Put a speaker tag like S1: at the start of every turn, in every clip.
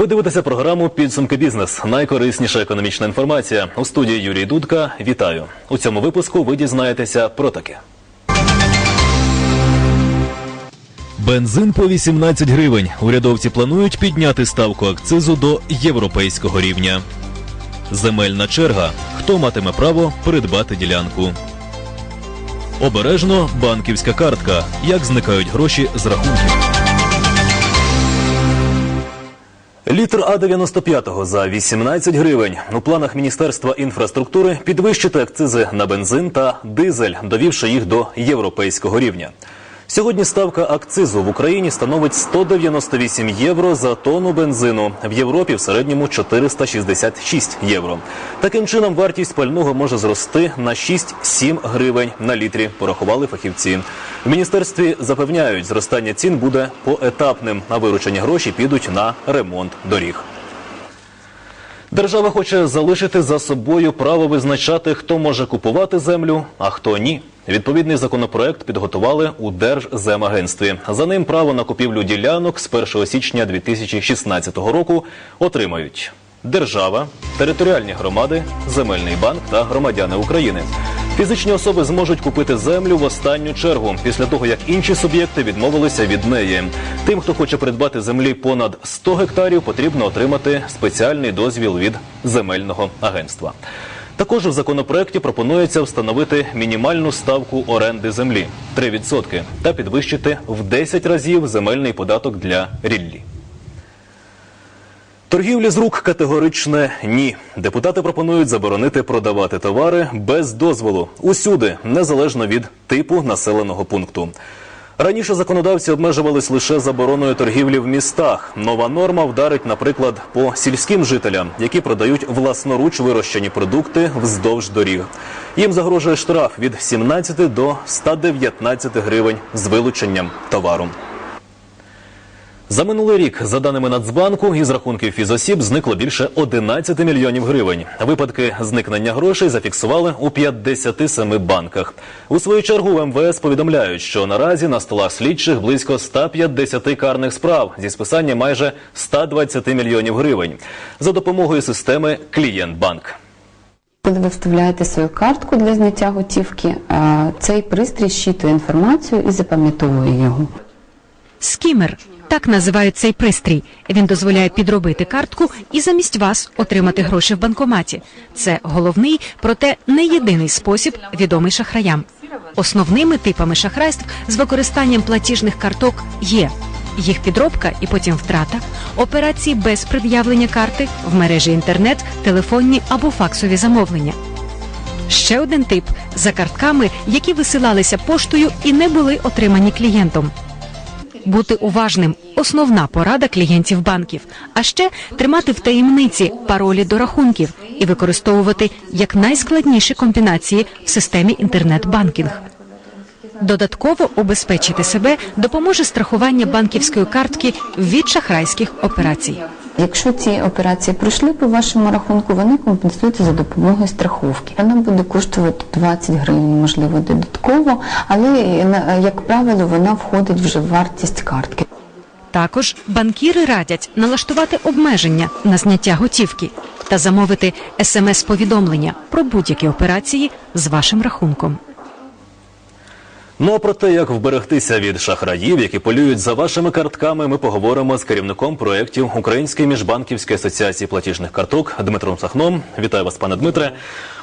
S1: Ви дивитеся програму Підсумки бізнес. Найкорисніша економічна інформація. У студії Юрій Дудка. Вітаю. У цьому випуску ви дізнаєтеся про таке. Бензин по 18 гривень. Урядовці планують підняти ставку акцизу до європейського рівня. Земельна черга. Хто матиме право придбати ділянку? Обережно банківська картка. Як зникають гроші з рахунків? Літр А95 за 18 гривень. У планах Міністерства інфраструктури підвищити акцизи на бензин та дизель, довівши їх до європейського рівня. Сьогодні ставка акцизу в Україні становить 198 євро за тонну бензину. В Європі в середньому 466 євро. Таким чином вартість пального може зрости на 6-7 гривень на літрі, порахували фахівці. В міністерстві запевняють, зростання цін буде поетапним, а виручені гроші підуть на ремонт доріг. Держава хоче залишити за собою право визначати, хто може купувати землю, а хто ні. Відповідний законопроект підготували у Держземагентстві. За ним право на купівлю ділянок з 1 січня 2016 року отримають держава, територіальні громади, земельний банк та громадяни України. Фізичні особи зможуть купити землю в останню чергу після того, як інші суб'єкти відмовилися від неї. Тим, хто хоче придбати землі понад 100 гектарів, потрібно отримати спеціальний дозвіл від земельного агентства. Також в законопроекті пропонується встановити мінімальну ставку оренди землі 3% та підвищити в 10 разів земельний податок для ріллі. Торгівлі з рук категоричне ні. Депутати пропонують заборонити продавати товари без дозволу усюди, незалежно від типу населеного пункту. Раніше законодавці обмежувались лише забороною торгівлі в містах. Нова норма вдарить, наприклад, по сільським жителям, які продають власноруч вирощені продукти вздовж доріг. Їм загрожує штраф від 17 до 119 гривень з вилученням товару. За минулий рік, за даними Нацбанку, із рахунків фізосіб зникло більше 11 мільйонів гривень. Випадки зникнення грошей зафіксували у 57 банках. У свою чергу в МВС повідомляють, що наразі на столах слідчих близько 150 карних справ зі списання майже 120 мільйонів гривень за допомогою системи Клієнтбанк.
S2: Коли ви вставляєте свою картку для зняття готівки, цей пристрій щитує інформацію і запам'ятовує його.
S3: Скімер так називають цей пристрій. Він дозволяє підробити картку і замість вас отримати гроші в банкоматі. Це головний, проте не єдиний спосіб, відомий шахраям. Основними типами шахрайств з використанням платіжних карток є їх підробка і потім втрата, операції без пред'явлення карти в мережі інтернет, телефонні або факсові замовлення. Ще один тип за картками, які висилалися поштою і не були отримані клієнтом. Бути уважним основна порада клієнтів банків, а ще тримати в таємниці паролі до рахунків і використовувати як найскладніші комбінації в системі інтернет-банкінг. Додатково убезпечити себе допоможе страхування банківської картки від шахрайських операцій.
S2: Якщо ці операції пройшли по вашому рахунку, вони компенсуються за допомогою страховки. Вона буде коштувати 20 гривень, можливо, додатково, але як правило вона входить вже в вартість картки.
S3: Також банкіри радять налаштувати обмеження на зняття готівки та замовити смс-повідомлення про будь-які операції з вашим рахунком.
S1: Ну а про те, як вберегтися від шахраїв, які полюють за вашими картками, ми поговоримо з керівником проєктів Української міжбанківської асоціації платіжних карток Дмитром Сахном. Вітаю вас, пане Дмитре.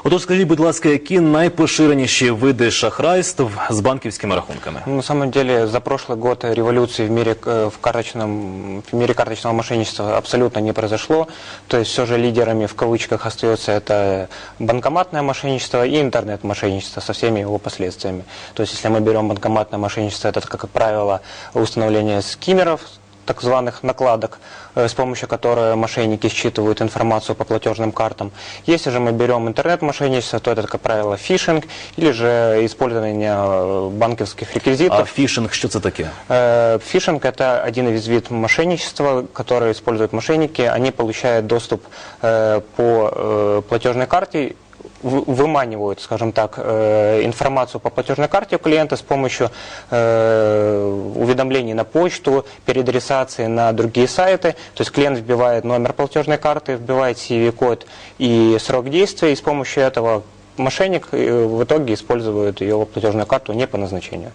S1: Отож, скажіть, будь ласка, які найпоширеніші види шахрайств з банківськими рахунками?
S4: Ну, На самом деле, за прошлый год революции в мире, э, в карточном, в мире карточного мошенничества абсолютно не произошло. То есть все же лидерами в кавычках остается это банкоматное мошенничество и интернет-мошенничество со всеми его последствиями. То есть если мы берем банкоматное мошенничество, это, как правило, установление скиммеров, так званых накладок, э, с помощью которой мошенники считывают информацию по платежным картам. Если же мы берем интернет-мошенничество, то это, как правило, фишинг или же использование э, банковских реквизитов.
S1: А фішинг, що це таке?
S4: Э, Фишинг – это один из видов мошенничества, который используют мошенники. Они получают доступ э, по э, платежной карте вы- выманивают, скажем так, э, информацию по платежной карте у клиента с помощью э, уведомлений на почту, переадресации на другие сайты. То есть клиент вбивает номер платежной карты, вбивает CVV-код и срок действия, и с помощью этого мошенник э, в итоге использует ее платежную карту не по назначению.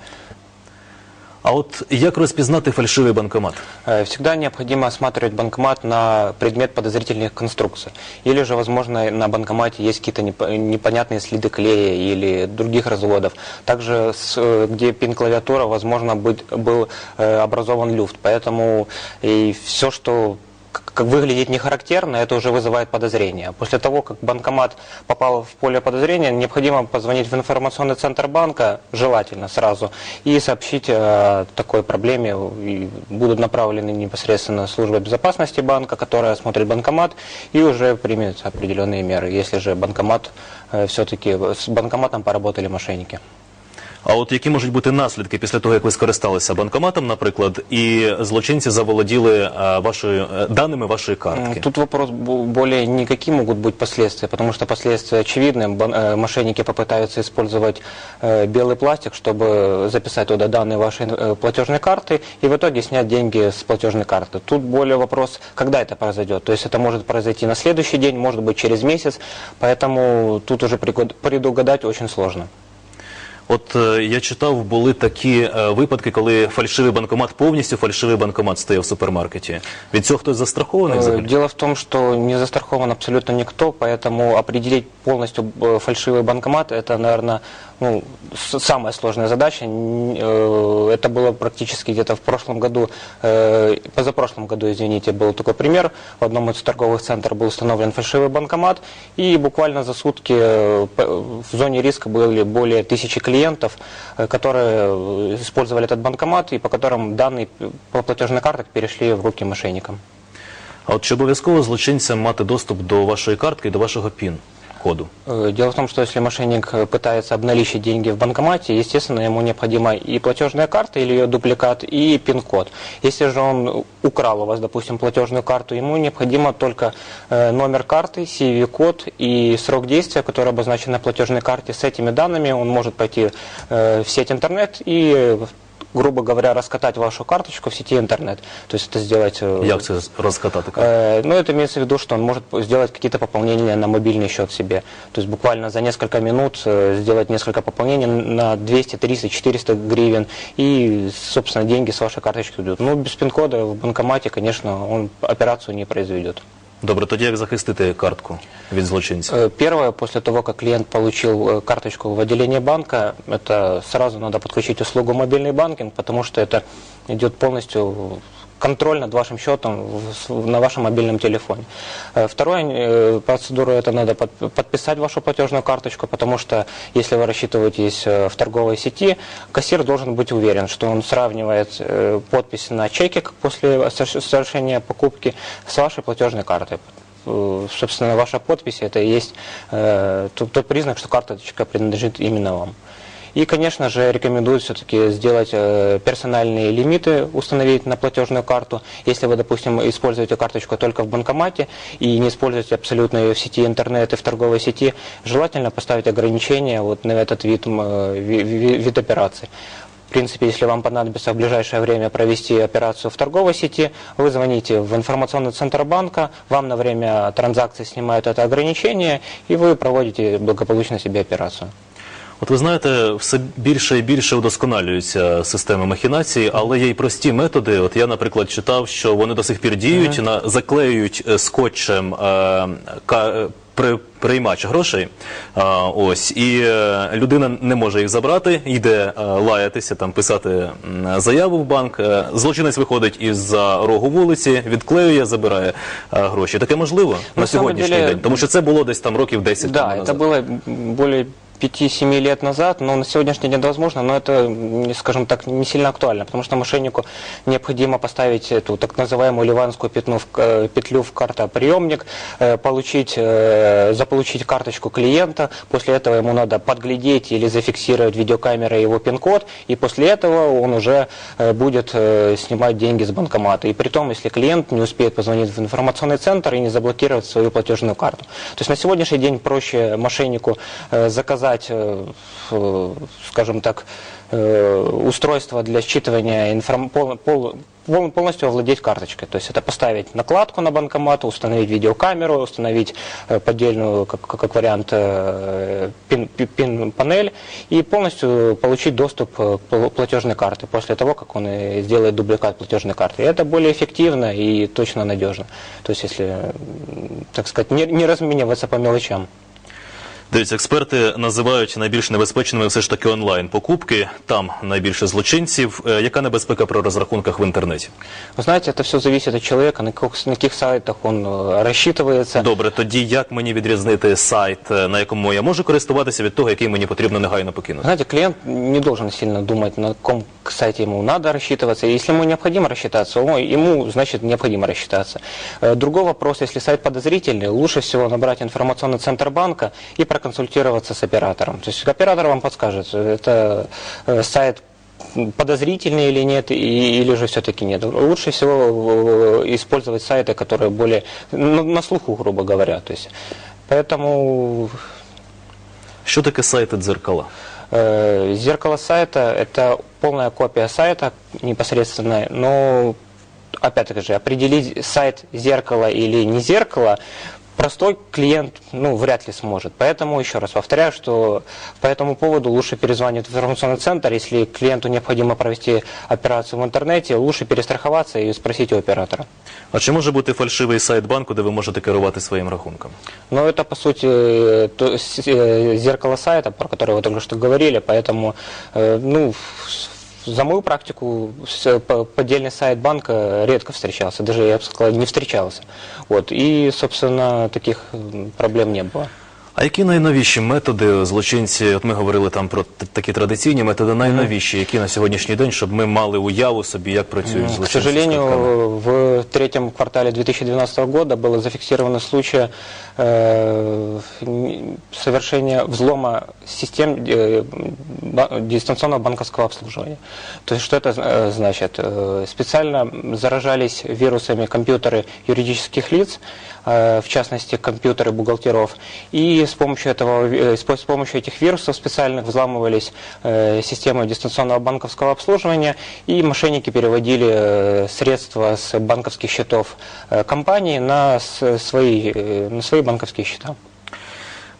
S1: А от як розпізнати фальшивий банкомат?
S4: Э, Всегда необходимо осматривать банкомат на предмет подозрительных конструкций. Или же, возможно, на банкомате есть какие-то непо- непонятные следы клея или других разводов. Также, э, где пин-клавиатура, возможно, был э, образован люфт. Поэтому и все, что как выглядит не характерно, это уже вызывает подозрения. После того, как банкомат попал в поле подозрения, необходимо позвонить в информационный центр банка, желательно сразу, и сообщить о такой проблеме. И будут направлены непосредственно служба безопасности банка, которая осмотрит банкомат и уже примет определенные меры, если же банкомат все-таки с банкоматом поработали мошенники.
S1: А от які можуть бути наслідки після того, як ви скористалися банкоматом, наприклад, і злочинці заволоділи а, вашою е, даними вашої картки?
S4: Тут вопрос бо- более никакие могут быть последствия, потому что последствия очевидны. Бан- э, Мошенники попытаются использовать э, белый пластик, чтобы записать туда данные вашей э, платежной карты и в итоге снять деньги с платежной карты. Тут более вопрос, когда это произойдет. То есть это может произойти на следующий день, может быть через месяц, поэтому тут уже пригод- предугадать очень сложно.
S1: От е, я читав, були такі е, випадки, коли фальшивий банкомат, повністю фальшивий банкомат стояв в супермаркеті. Від цього хтось застрахований
S4: Э,
S1: взагалі?
S4: Дело в том, что не застрахован абсолютно никто, поэтому определить полностью э, фальшивый банкомат, это, наверное, ну, с- самая сложная задача. Н- э, Это было практически где-то в прошлом году, э, позапрошлом году, извините, был такой пример. В одном из торговых центров был установлен фальшивый банкомат, и буквально за сутки э, п- в зоне риска были более тысячи клиентов, э, которые э, использовали этот банкомат, и по которым данные по платежной картах перешли в руки мошенникам.
S1: А от чи обов'язково злочинцям мати доступ до вашої картки і до вашого пін-коду?
S4: Э, Дело в том, что если мошенник э, пытается обналичить деньги в банкомате, естественно, ему необходима и платежная карта или ее дубликат, и пин-код. Если же он украл у вас, допустим, платежную карту, ему необходимо только э, номер карты, CVV-код и срок действия, который обозначен на платежной карте. С этими данными он может пойти э, в сеть интернет и, э, грубо говоря, раскатать вашу карточку в сети интернет. То есть это сделать... э,
S1: Як це розкатати?
S4: Э, Ну, это имеется в виду, что он может сделать какие-то пополнения на мобильный счет себе. То есть буквально за несколько минут э, сделать несколько пополнений на 200, 300, 400 гривен. И, собственно, деньги с вашей карточки идут. Ну, без пин-кода в банкомате, конечно, он операцию не произведет.
S1: Добре, тоді як захистити картку від злочинців?
S4: Э, Первое, после того, как клиент получил э, карточку в отделении банка, это сразу надо подключить услугу мобильный банкинг, потому что это идет полностью контроль над вашим счетом на вашем мобильном телефоне. Э, Второе, э, процедура, это надо под- подписать вашу платежную карточку, потому что если вы рассчитываетесь э, в торговой сети, кассир должен быть уверен, что он сравнивает подпись на чеке после соверш- совершения покупки с вашей платежной картой. Собственно, ваша подпись это и есть тот признак, что карточка принадлежит именно вам. И, конечно же, рекомендуют все-таки сделать э, персональные лимиты, установить на платежную карту. Если вы, допустим, используете карточку только в банкомате и не используете абсолютно ее в сети интернет и в торговой сети, желательно поставить ограничения вот на этот вид, э, ви- ви- вид операций. В принципе, если вам понадобится в ближайшее время провести операцию в торговой сети, вы звоните в информационный центр банка, вам на время транзакции снимают это ограничение, и вы проводите благополучно себе операцию.
S1: От ви знаєте, все більше і більше удосконалюються системи махінації, але є й прості методи. От я, наприклад, читав, що вони до сих пір діють, на заклеюють е, скотчем е, ка, е, при, приймач грошей. А, ось і е, людина не може їх забрати, йде е, лаятися, там писати м, заяву в банк. Е, злочинець виходить із за рогу вулиці, відклеює, забирає е, гроші. Таке можливо на
S4: На
S1: сьогоднішній
S4: деле-
S1: день, тому що це було десь там років 10
S4: Да,
S1: тому
S4: это
S1: назад.
S4: было м, более 5-7 лет назад, но на сегодняшний день это возможно, но это, скажем так, не сильно актуально, потому что мошеннику необходимо поставить эту так называемую ливанскую петлю в, э, петлю в картоприемник, э, получить, э, заполучить карточку клиента, после этого ему надо подглядеть или зафиксировать видеокамерой его пин-код, и после этого он уже будет снимать деньги с банкомата. И при том, если клиент не успеет позвонить в информационный центр и не заблокировать свою платежную карту. То есть на сегодняшний день проще мошеннику заказать, э, э, скажем так, э, устройство для считывания информ... пол- пол- пол- полностью овладеть карточкой. То есть это поставить накладку на банкомат, установить видеокамеру, установить поддельную, как, как- вариант, пин, пи- пин-панель и полностью получить доступ к пл- платежной карты после того, как он сделает дубликат платежной карты. И это более эффективно и точно надежно. То есть если, так сказать, не, не размениваться по мелочам.
S1: Дивіться, експерти називають найбільш небезпечними все ж таки онлайн покупки. Там найбільше злочинців. Е, Яка небезпека при розрахунках в інтернеті?
S4: Вы знаете, это все зависит от человека, на каких, на каких сайтах он э, рассчитывается.
S1: Добре, тоді як мені відрізнити сайт, е, на якому я можу користуватися від того, який мені потрібно негайно покинути?
S4: Знаете, клиент не должен сильно думать, на каком сайте ему надо рассчитываться. Если ему необходимо рассчитаться, ему, значит, необходимо рассчитаться. Э, Другой вопрос, если сайт подозрительный, лучше всего набрать информационный центр банка и проконсультироваться с оператором. То есть оператор вам подскажет, это э, сайт подозрительный или нет, и- или же все-таки нет. Лучше всего э, использовать сайты, которые более на, на слуху, грубо говоря. То есть, поэтому
S1: Що таке сайти дзеркала?
S4: Э, Зеркало сайта – это полная копия сайта непосредственно, но, опять-таки же, определить сайт зеркало или не зеркало простой клиент ну, вряд ли сможет. Поэтому, еще раз повторяю, что по этому поводу лучше перезвонить в информационный центр. Если клиенту необходимо провести операцию в интернете, лучше перестраховаться и спросить у оператора.
S1: А чи може бути фальшивий сайт банку, де ви можете керувати своїм рахунком?
S4: Но это, по сути, э, то, с- э, зеркало сайта, про которое вы только что говорили, поэтому, э, ну, с- за мою практику с- по- поддельный сайт банка редко встречался, даже, я бы сказал, не встречался. Вот, и, собственно, таких м, проблем не было.
S1: А які найновіші методи злочинці? От ми говорили там про т- такі традиційні методи, найновіші, які на сьогоднішній день, щоб ми мали уяву собі, як працюють
S4: К
S1: злочинці. з
S4: сожалению,
S1: картками?
S4: в третьем квартале 2012 года было зафиксировано случай э, н- совершения взлома систем э, ба- дистанционного банковского обслуживания. То есть что это э, значит? Э, Специально заражались вирусами компьютеры юридических лиц, э, в частности компьютеры бухгалтеров, и с помощью, этого, э, с по- с помощью этих вирусов специальных взламывались э, системы дистанционного банковского обслуживания, и мошенники переводили э, средства с банковских счетов компании на свои, на свои банковские счета.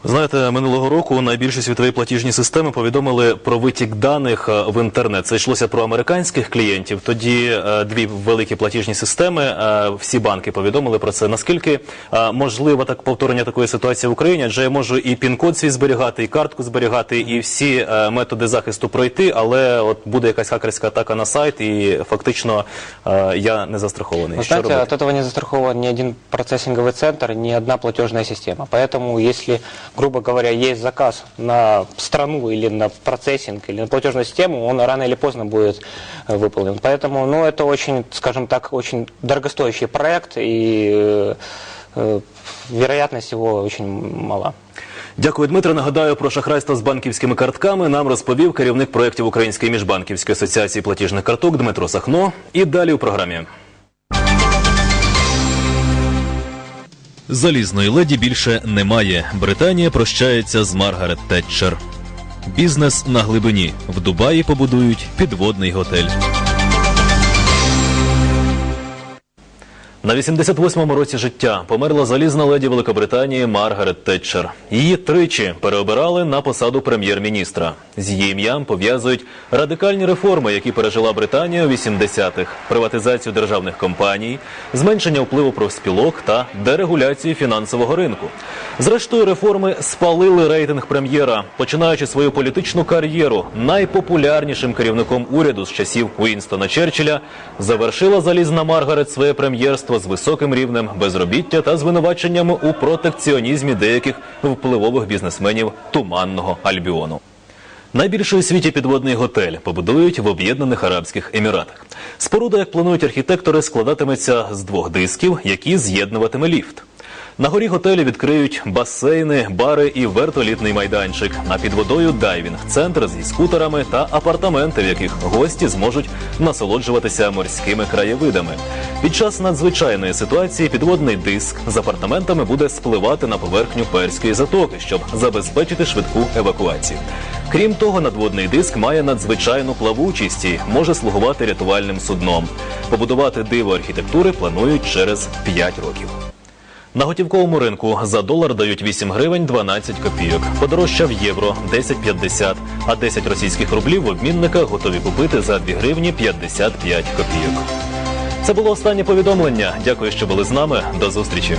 S1: Ви Знаєте, минулого року найбільші світові платіжні системи повідомили про витік даних е, в інтернет. Це йшлося про американських клієнтів. Тоді е, дві великі платіжні системи, е, всі банки повідомили про це. Наскільки е, можливо так повторення такої ситуації в Україні? Адже я можу і пін-код свій зберігати, і картку зберігати, і всі е, методи захисту пройти, але от буде якась хакерська атака на сайт, і фактично е, я не застрахований.
S4: Вы
S1: Що
S4: знаете,
S1: робити?
S4: от этого не застрахован ни один процессинговый центр, ни одна платежная система. Поэтому, если, грубо говоря, есть заказ на страну или на процессинг, или на платежную систему, он рано или поздно будет э, выполнен. Поэтому, ну, это очень, скажем так, очень дорогостоящий проект, и э, э, вероятность его очень мала.
S1: Дякую, Дмитре. Нагадаю про шахрайство з банківськими картками. Нам розповів керівник проєктів Української міжбанківської асоціації платіжних карток Дмитро Сахно. І далі у програмі.
S5: Залізної леді більше немає. Британія прощається з Маргарет Тетчер. Бізнес на глибині. В Дубаї побудують підводний готель.
S1: На 88-му році життя померла залізна леді Великобританії Маргарет Тетчер. Її тричі переобирали на посаду прем'єр-міністра. З її ім'ям пов'язують радикальні реформи, які пережила Британія у 80-х, приватизацію державних компаній, зменшення впливу профспілок та дерегуляцію фінансового ринку. Зрештою, реформи спалили рейтинг прем'єра, починаючи свою політичну кар'єру найпопулярнішим керівником уряду з часів Уінстона Черчилля, завершила залізна Маргарет своє прем'єрство з високим рівнем безробіття та звинуваченнями у протекціонізмі деяких впливових бізнесменів туманного Альбіону. Найбільший у світі підводний готель побудують в Об'єднаних Арабських Еміратах. Споруда, як планують архітектори, складатиметься з двох дисків, які з'єднуватиме ліфт. На горі готелю відкриють басейни, бари і вертолітний майданчик. А під водою дайвінг-центр зі скутерами та апартаменти, в яких гості зможуть насолоджуватися морськими краєвидами. Під час надзвичайної ситуації підводний диск з апартаментами буде спливати на поверхню перської затоки, щоб забезпечити швидку евакуацію. Крім того, надводний диск має надзвичайну плавучість і може слугувати рятувальним судном. Побудувати диво архітектури планують через 5 років. На готівковому ринку за долар дають 8 гривень 12 копійок. Подорожчав євро 10,50, а 10 російських рублів в обмінниках готові купити за 2 гривні 55 копійок. Це було останнє повідомлення. Дякую, що були з нами. До зустрічі.